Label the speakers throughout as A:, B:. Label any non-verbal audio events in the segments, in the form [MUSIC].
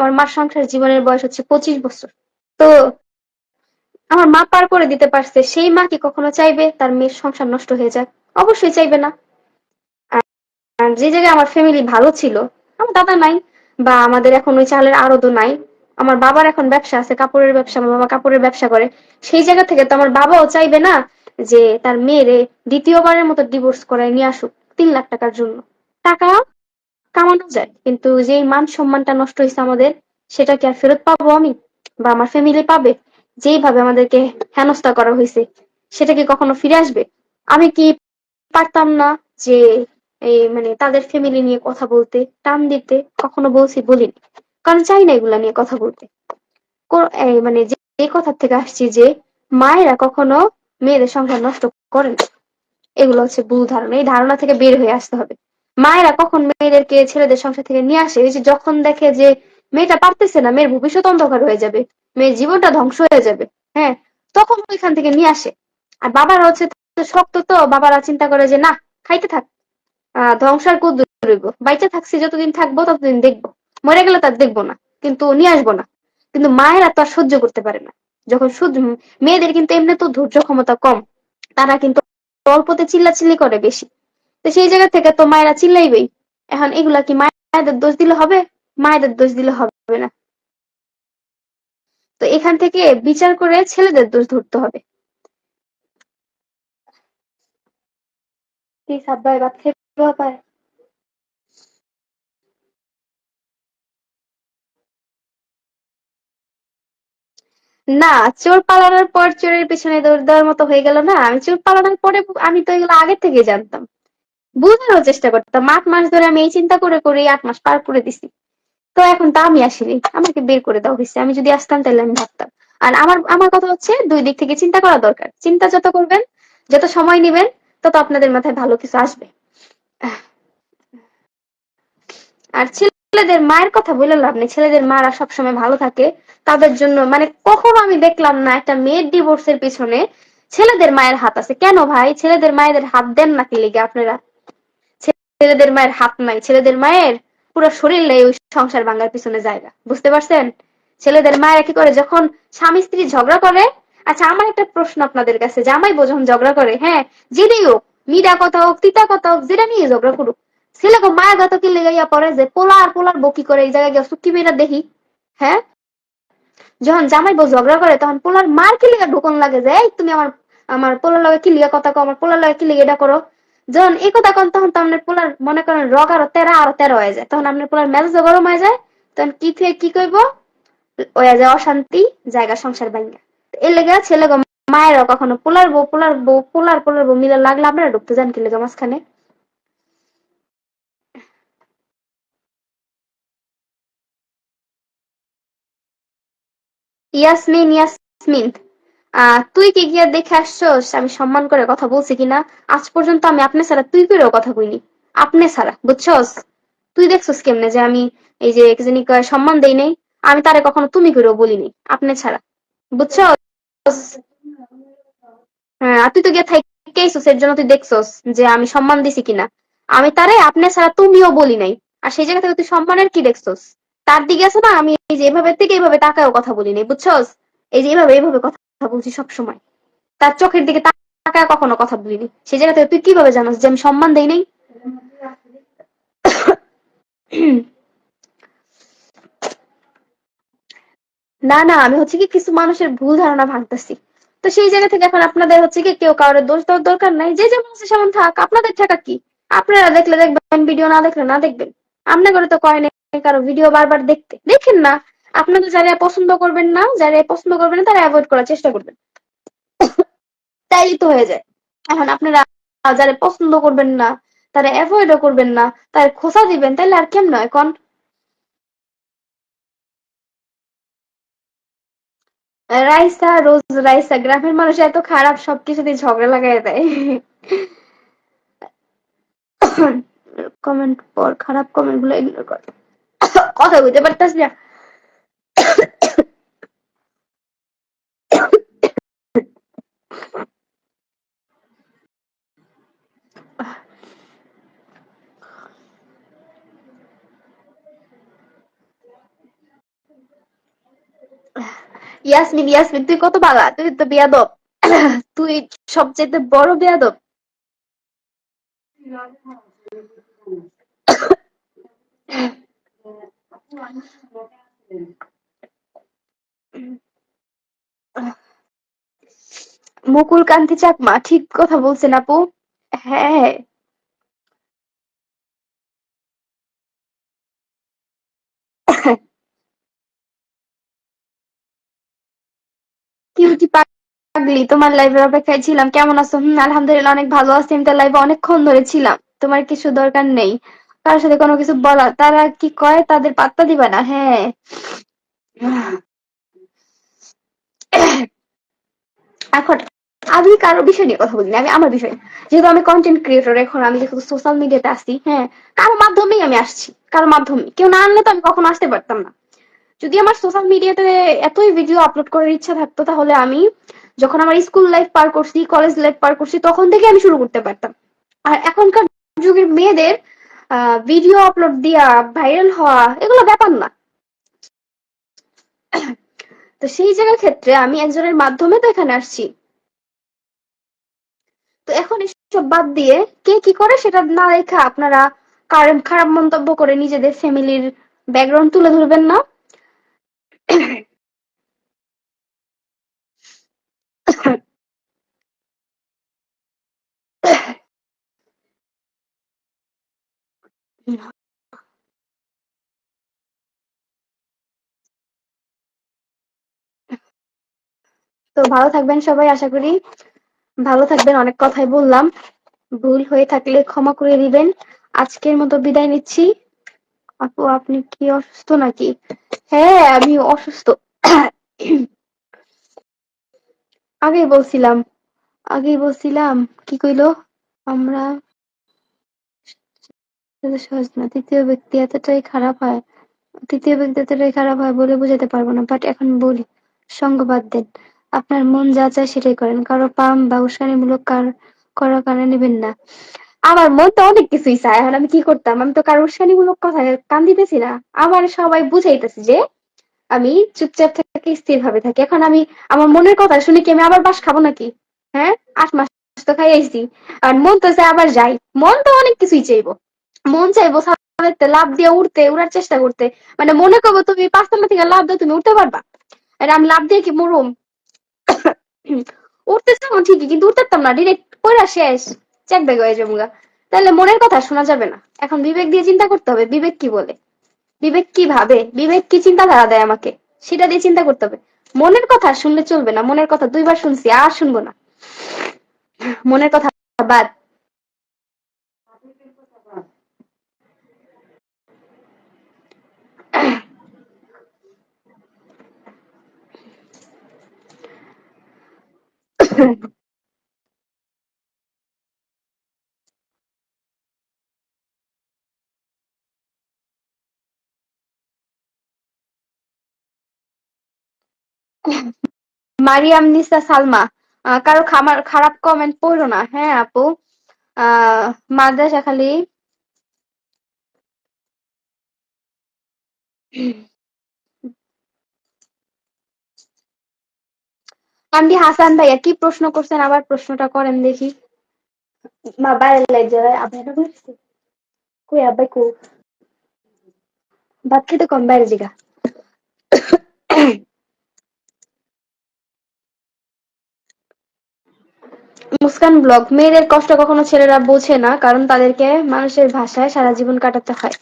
A: আমার মার সংসার জীবনের বয়স হচ্ছে পঁচিশ বছর। তো আমার মা পার করে দিতে পারছে, সেই মা কি কখনো চাইবে? তার মেয়ের সংসার নষ্ট হয়ে যাক। অবশ্যই চাইবে না। আর যে জায়গায় আমার ফ্যামিলি ভালো ছিল, আমার দাদা নাই বা আমাদের এখন ওই চালের আড়তও নাই, আমার বাবার এখন ব্যবসা আছে, কাপড়ের ব্যবসা, আমার বাবা কাপড়ের ব্যবসা করে। সেই জায়গা থেকে তো আমার বাবাও চাইবে না যে তার মেয়েরে দ্বিতীয়বারের মতো ডিভোর্স করায় নিয়ে আসুক, তিন লাখ টাকার জন্য। টাকা কামানো যায়। কিন্তু যে মান সম্মানটা নষ্ট হয়েছে আমাদের, সেটা কি আর ফেরত পাবো আমি? বা আমার ফ্যামিলি পাবে? যেইভাবে আমাদেরকে হেনস্থা করা হয়েছে, সেটা কি কখনো ফিরে আসবে? আমি কি পারতাম না যে এই মানে তাদের ফ্যামিলি নিয়ে কথা বলতে, টান দিতে? কখনো বলছি, বলিনি। কারণ চাই না এগুলা নিয়ে কথা বলতে। মানে যে কথার থেকে আসছি যে, মায়েরা কখনো মেয়েদের সংসার নষ্ট করেন এগুলো হচ্ছে ভুল ধারণা। এই ধারণা থেকে বের হয়ে আসতে হবে। মায়েরা কখন মেয়েদেরকে ছেলেদের সংসার থেকে নিয়ে আসে? যে যখন দেখে যে মেয়েটা পারতেছে না, মেয়ের ভবিষ্যৎ অন্ধকার হয়ে যাবে, মেয়ের জীবনটা ধ্বংস হয়ে যাবে হ্যাঁ তখন ওইখান থেকে নিয়ে আসে। আর বাবারা হচ্ছে শক্ত তো, বাবারা চিন্তা করে যে, না, খাইতে থাক ধ্বংস আর কুদ রইব। বাইচে থাকছি, যতদিন থাকব, ততদিন দেখব। মরে গেলে তার দেখব না, কিন্তু নিয়ে আসব না। কিন্তু মায়েরা তো আর সহ্য করতে পারে না। যখন মেয়েদের কিন্তু এমনি তো ধৈর্য ক্ষমতা কম, তারা কিন্তু অল্পতে চিল্লাচিল্লি করে বেশি। তো সেই জায়গা থেকে তো মায়েরা চিল্লাইবেই। এখন এগুলা কি মায়েদের দোষ দিলে হবে? মায়েদের দোষ দিলে হবে না। তো এখান থেকে বিচার করে ছেলেদের দোষ ধরতে হবে। না চোর পালানোর পর চোরের পিছনে দৌড় দেওয়ার মতো হয়ে গেল না। আমি চোর পালানোর পরে আমি তো এগুলো আগে থেকে জানতাম। বুঝানোর চেষ্টা করতাম। আট মাস ধরে আমি এই চিন্তা করে করে আট মাস পার করে দিছি। তো এখন তা আমি আসিনি। আমাকে বের করে দেওয়া হয়েছে। আমি যদি আসতাম তাহলে আমি ভাবতাম। আর আমার আমার কথা হচ্ছে দুই দিক থেকে চিন্তা করা দরকার। চিন্তা যত করবেন, যত সময় নেবেন, তত আপনাদের মাথায় ভালো কিছু আসবে। আর ছেলেদের মায়ের কথা বলে লাভ নেই। ছেলেদের মারা সবসময় ভালো থাকে। তাদের জন্য মানে কখনো আমি দেখলাম না একটা মেয়ের ডিভোর্সের পিছনে ছেলেদের মায়ের হাত আছে। কেন ভাই? ছেলেদের মায়েদের হাত দেন নাকি লেগে আপনারা? ছেলেদের মায়ের হাত নাই, ছেলেদের মায়ের পুরো শরীর নেই ওই সংসার ভাঙার পিছনে জায়গা। বুঝতে পারছেন? ছেলেদের মায়েরা কি করে? যখন স্বামী স্ত্রী ঝগড়া করে আচ্ছা আমার একটা প্রশ্ন আপনাদের কাছে, জামাই যখন ঝগড়া করে হ্যাঁ যেটাই হোক মিডা কথা হোক, তিতা কথা হোক, যেটা নিয়ে ঝগড়া করুক ছেলেকে মায়ের গত কি লেগাইয়া পড়ে যে পোলার পোলার বকি করে এই জায়গায় গিয়ে সুকি মেয়েরা দেখি হ্যাঁ? যখন জামাই বউ ঝগড়া করে, তখন পোলার মার কি লেগে ঢুকন লাগে যে, এই, তুমি আমার আমার পোলার লগে কি লিগা কথা কো আমার পোলার লগে কি লিগে এটা করো? যখন এই কথা কন, তখন তো আপনার পোলার মনে করেন রগ আরও তেরা, আরও তেরো হয়ে যায়। তখন আপনার পোলার মেজাজ গরম হয়ে যায়। তখন কি থেকে কি কইব? হয়ে যায় অশান্তি, জায়গা সংসার ভাঙ্গা এর লেগে ছেলে মায়েরা কখনো পোলার বউ পোলার বউ, পোলার পোলার বউ মিলে লাগলে আপনারা ঢুকতে যান কি লেগে মাঝখানে? ইয়াসমিন ইয়াসমিন। তুই কি গিয়া দেখে আসছোস? আমি সম্মান করে কথা বলছি কিনা? আজ পর্যন্ত আমি আপনি ছাড়া তুই করেও কথা কইনি। আপনি ছাড়া, বুঝছস? তুই দেখছস কেমনে যে আমি এই যে একজনই সম্মান দেই নাই? আমি তারে কখনো তুমি করেও বলিনি, আপনি ছাড়া। বুঝছস? হ্যাঁ তুই তো গিয়ে থাইকেইছস, এর জন্য তুই দেখছস যে আমি সম্মান দিছি কিনা। আমি তারে আপনি ছাড়া তুমিও বলি নাই। আর সেই জায়গা থেকে তুই সম্মানের কি দেখছস? তার দিকে আছে না, আমি এই যে এভাবে থেকে এইভাবে তাকায়ও কথা বলি নাই, বুঝছস? এই যে এইভাবে এইভাবে কথা বলছি সব সময়। তার চোখের দিকে তাকায় কখনো কথা বলিনি। সেই জায়গা থেকে তুই কীভাবে জানাস যে আমি সম্মান দেই নাই? না না, আমি হচ্ছে কি কিছু মানুষের ভুল ধারণা ভাঙতেছি। তো সেই জায়গা থেকে এখন আপনাদের হচ্ছে কি কেউ কারোর দোষ দেওয়ার দরকার নাই। যে যেমন আছে সেমন থাক। আপনাদের ঠেকা কি? আপনারা দেখলে দেখবেন, ভিডিও না দেখলে না দেখবেন। আপনার করে তো কয় কারও ভিডিও বারবার দেখতে। দেখেন না আপনাদের যারা পছন্দ করবেন না, যারা পছন্দ করবেন না, তারা অ্যাভয়েড করার চেষ্টা করবেন। তাইলে তো হয়ে যায়। এখন আপনারা যারা পছন্দ করবেন না, তারা অ্যাভয়েডও করবেন না, তার খোসা দিবেন, তাইলে আর কেমন নয় কন? রাইসা, রোজ রাইসা, গ্রামের মানুষ এত খারাপ সবকিছুতে ঝগড়া লাগাই দেয়। [COUGHS] কমেন্ট পর, খারাপ কমেন্টগুলো ইগনোর কর। [COUGHS] কথা বুঝতে পারতাস না? ইয়াসমিন ইয়াসমিন তুই কত বালা তুই তো বেয়াদব। [CLEARS THROAT] তুই সবচেয়ে বড় বেয়াদব। মুকুল কান্তি চাকমা, ঠিক কথা বলছেন আপু। হ্যাঁ। কিউটি পাগলি, তোমার লাইভের অপেক্ষায় ছিলাম। কেমন আছো? হুম, আলহামদুলিল্লাহ, অনেক ভালো আছি। আমি তো লাইভে অনেকক্ষণ ধরে ছিলাম। তোমার কিছু দরকার নেই। কারোর সাথে কোনো কিছু বলা, তারা কি কয় তাদের পাত্তা দিবা না। হ্যাঁ। এখন আমি কারও বিষয় নিয়ে কথা বলিনি। আমি আমার বিষয়। যেহেতু আমি কন্টেন্ট ক্রিয়েটর এখন আমি যেহেতু সোশ্যাল মিডিয়াতে আসছি হ্যাঁ কারও মাধ্যমেই আমি আসছি। কারও মাধ্যমে। কেউ না আনলে তো আমি কখনো আসতে পারতাম না। যদি আমার সোশ্যাল মিডিয়াতে এতই ভিডিও আপলোড করার ইচ্ছা থাকতো, তাহলে আমি যখন আমার স্কুল লাইফ পার করছি কলেজ লাইফ পার করছি, তখন থেকে আমি শুরু করতে পারতাম। আর এখনকার যুগের মেয়েদের ভিডিও আপলোড দিয়া ভাইরাল হওয়া, এগুলো ব্যাপার না। তো সেই জায়গার ক্ষেত্রে আমি একজনের মাধ্যমে তো এখানে আসছি। তো এখন এসব বাদ দিয়ে কে কি করে সেটা না রেখে আপনারা খারাপ মন্তব্য করে নিজেদের ফ্যামিলির ব্যাকগ্রাউন্ড তুলে ধরবেন না। তো ভালো থাকবেন সবাই, আশা করি। ভালো থাকবেন, অনেক কথাই বললাম। ভুল হয়ে থাকলে ক্ষমা করে দিবেন। আজকের মতো বিদায় নিচ্ছি। আপু, আপনি কি অসুস্থ নাকি? হ্যাঁ আমি অসুস্থ। আগেই বলছিলাম আগেই বলছিলাম, কি কইলো? আমরা সহজ না। তৃতীয় ব্যক্তি এতটাই খারাপ হয়, তৃতীয় ব্যক্তি এতটাই খারাপ হয় বলে বুঝাতে পারব না বাট এখন বলি সঙ্গ বাদ দেন। আপনার মন যা চায় সেটাই করেন, কারও পাম বা উস্কানিমূলক কার, করার কারণে নেবেন না। আমার মন তো অনেক কিছুই চায়, এখন আমি কি করতাম? আমি তো কারও উস্কানিমূলক কথা কান দিতেছি না। আমার সবাই বুঝাইতেছি যে, আমি চুপচাপ থেকে স্থির ভাবে থাকি। এখন আমি আমার মনের কথা শুনে কি আমি আবার বাস খাব নাকি? হ্যাঁ? আট মাস তো খাই আর মন তো চাই আবার যাই। মন তো অনেক কিছুই চাইব। মন চাইব ছাদেতে লাভ দিয়ে উঠতে উড়ার চেষ্টা করতে। মানে মনে করব তুমি পাঁচতলা থেকে লাভ দিয়ে তুমি উঠতে পারবা। আর আমি লাভ দিয়ে কি মরুম? উঠতে চাবো ঠিকই, কিন্তু উঠতে পারতাম না ডিরেক্ট পড়া শেষ। চেক ব্যাগ হয়ে যাব তাহলে মনের কথা শোনা যাবে না। এখন বিবেক দিয়ে চিন্তা করতে হবে, বিবেক কি বলে? বিবেক কি ভাবে? বিবেক কি চিন্তাধারা দেয় আমাকে? সেটা দিয়ে চিন্তা করতে হবে। মনের কথা শুনলে চলবে না, মনের কথা দুইবার শুনছি, আর শুনব না। মনের কথা বাদ। মারিয়াম নিসা সালমা কারও খামার খারাপ কমেন্ট পড়ো না। হ্যাঁ আপু। মাদ্রাসা খালি। এমডি হাসান ভাইয়া কি প্রশ্ন করছেন? আবার প্রশ্নটা করেন দেখি। মা বাইরে লাইট জ্বালায়। না বলছে কই আব্বাই কো ভাত খেতে কম বাইরে জিগা মুস্কান ব্লগ মেয়েদের কষ্ট কখনো ছেলেরা বোঝে না কারণ তাদেরকে মানুষের ভাষায় সারা জীবন কাটাতে হয়।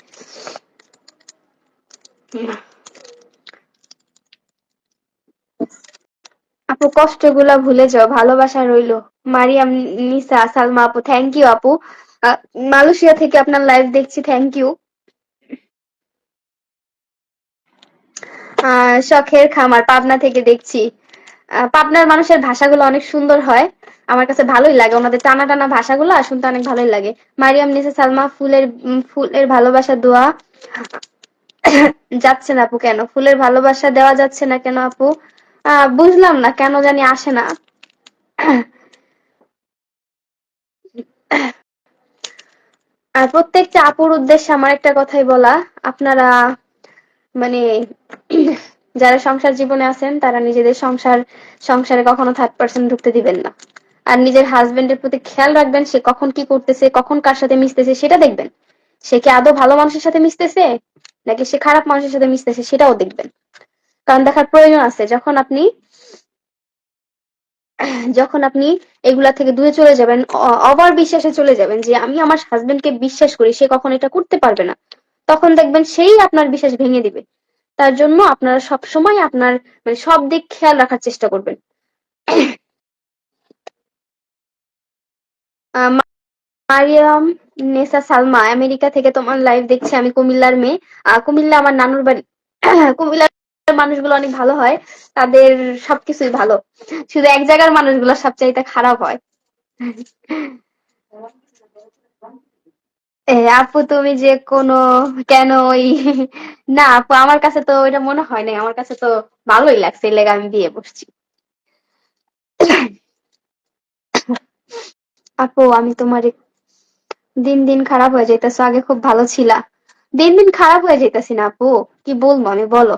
A: আপু, কষ্টগুলা ভুলে যাও, ভালোবাসা রইল। মারিয়াম, নিসা, সালমা আপু থ্যাংক ইউ আপু। মালয়েশিয়া থেকে আপনার লাইভ দেখছি থ্যাংক ইউ শখের খামার, পাবনা থেকে দেখছি। পাবনার মানুষের ভাষাগুলো অনেক সুন্দর হয়। আমার কাছে ভালোই লাগে, ওনাদের টানা টানা ভাষাগুলো শুনতে অনেক ভালোই লাগে। মারিয়াম, নিসা, সালমা, ফুলের ফুলের ভালোবাসা দোয়া। যাচ্ছে না আপু কেন? ফুলের ভালোবাসা দেওয়া যাচ্ছে না কেন আপু? বুঝলাম না, কেন জানি আসে না। আর প্রত্যেকটা আপুর উদ্দেশ্যে আমার একটা কথাই বলা, আপনারা মানে যারা সংসার জীবনে আছেন, তারা নিজেদের সংসার, সংসারে কখনো থার্ড পার্সন ঢুকতে দিবেন না। আর নিজের হাজবেন্ডের প্রতি খেয়াল রাখবেন, সে কখন কি করতেছে, কখন কার সাথে মিশতেছে, সেটা দেখবেন। সে কি আদৌ ভালো মানুষের সাথে মিশতেছে, নাকি সে খারাপ মানুষের সাথে মিশতেছে, সেটাও দেখবেন। কারণ দেখার প্রয়োজন আছে, যখন আপনি যখন আপনি এগুলা থেকে দূরে চলে যাবেন অবার বিশ্বাসে চলে যাবেন যে আমি আমার হাজবেন্ডকে বিশ্বাস করি, সে কখন এটা করতে পারবে না। তখন দেখবেন সেই আপনার বিশ্বাস ভেঙে দিবে। তার জন্য আপনারা সব সময় আপনার মানে সব দিক খেয়াল রাখার চেষ্টা করবেন। মারিয়াম, নেসা, সালমা, আমেরিকা থেকে তোমার লাইভ দেখছি আমি কুমিল্লার মেয়ে। কুমিল্লা আমার নানুর বাড়ি। কুমিল্লার মানুষগুলো অনেক ভালো হয়, তাদের সবকিছুই ভালো। শুধু এক জায়গার মানুষগুলো সবচাইতে খারাপ হয়। আপু তুমি যে কোনো, কেন ওই, না আপু, আমার কাছে তো ওইটা মনে হয় নাই। আমার কাছে তো ভালোই লাগছে এই লেগে আমি বিয়ে বসছি আপু, আমি তোমার দিন দিন খারাপ হয়ে যাইতেছো, আগে খুব ভালো ছিলা। দিন দিন খারাপ হয়ে যাইতেছি না আপু, কি বলব আমি, বলো।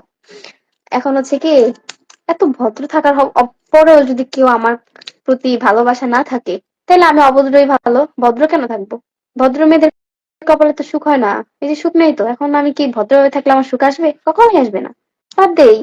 A: এখন হচ্ছে কি, এত ভদ্র থাকার পরেও যদি কেউ আমার প্রতি ভালোবাসা না থাকে, তাহলে আমি অভদ্রই ভালো। ভদ্র কেন থাকব? ভদ্র মেয়েদের কপালে তো সুখ হয় না। এই যে সুখ নেই তো, এখন আমি কি ভদ্র হয়ে থাকলে আমার সুখ আসবে? কখনোই আসবে না। বাদ দেই।